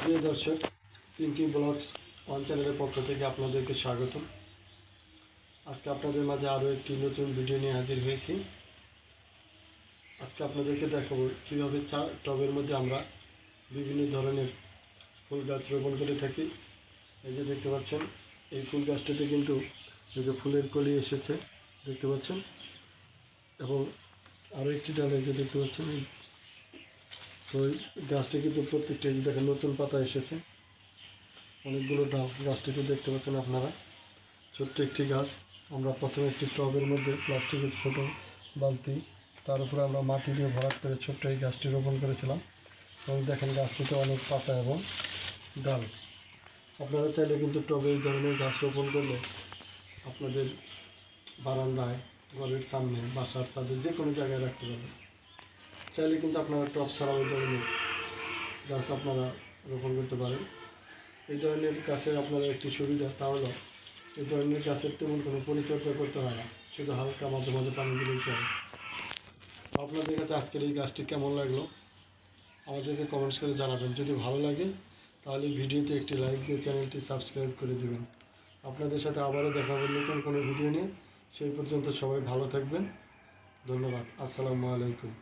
প্রিয় দর্শক Pinki blogs one চ্যানেলের পক্ষ থেকে আপনাদেরকে স্বাগতম। আজকে আপনাদের মাঝে আরও একটি নতুন ভিডিও নিয়ে হাজির হয়েছি। আজকে আপনাদেরকে দেখাবো কীভাবে চা টবের মধ্যে আমরা বিভিন্ন ধরনের ফুল গাছ রোপণ করে থাকি। এই যে দেখতে পাচ্ছেন, এই ফুল গাছটাতে কিন্তু এই যে ফুলের কলি এসেছে, দেখতে পাচ্ছেন। এবং আরও একটি ডাল যে দেখতে পাচ্ছেন। তো গাছটি কিন্তু প্রত্যেকটা দেখেন নতুন পাতা এসেছে। অনেকগুলো ডাল গাছটিকে দেখতে পাচ্ছেন আপনারা। ছোট্ট একটি গাছ। আমরা প্রথমে একটি টবের মধ্যে প্লাস্টিকের ছোট বালতি, তার উপরে আমরা মাটি দিয়ে ভরাট করে ছোট্ট এই গাছটি রোপণ করেছিলাম। এবং দেখেন গাছটিতে অনেক পাতা এবং ডাল। আপনারা চাইলে কিন্তু টবে এই ধরনের গাছ রোপণ করলে আপনাদের বারান্দায়, ঘরের সামনে, বাসার ছাদে যে কোনো জায়গায় রাখতে পারবেন। চাইলে কিন্তু আপনারা টপ ছাড়াও ধরনের গাছ আপনারা রোপণ করতে পারেন। এই ধরনের গাছের আপনারা একটি সুবিধা তা হলো, এই ধরনের গাছের তেমন কোনো পরিচর্যা করতে হয় না, শুধু হালকা মাঝে মাঝে পানি দিলেই চলে। আপনাদের কাছে আজকের এই গাছটি কেমন লাগল? আমাদেরকে কমেন্টস করে জানাবেন। যদি ভালো লাগে, তাহলে ভিডিওতে একটি লাইক দিয়ে চ্যানেলটি সাবস্ক্রাইব করে দেবেন। আপনাদের সাথে আবারও দেখা হবে নতুন কোনো ভিডিও নিয়ে। সেই পর্যন্ত সবাই ভালো থাকবেন। ধন্যবাদ। আসসালামু আলাইকুম।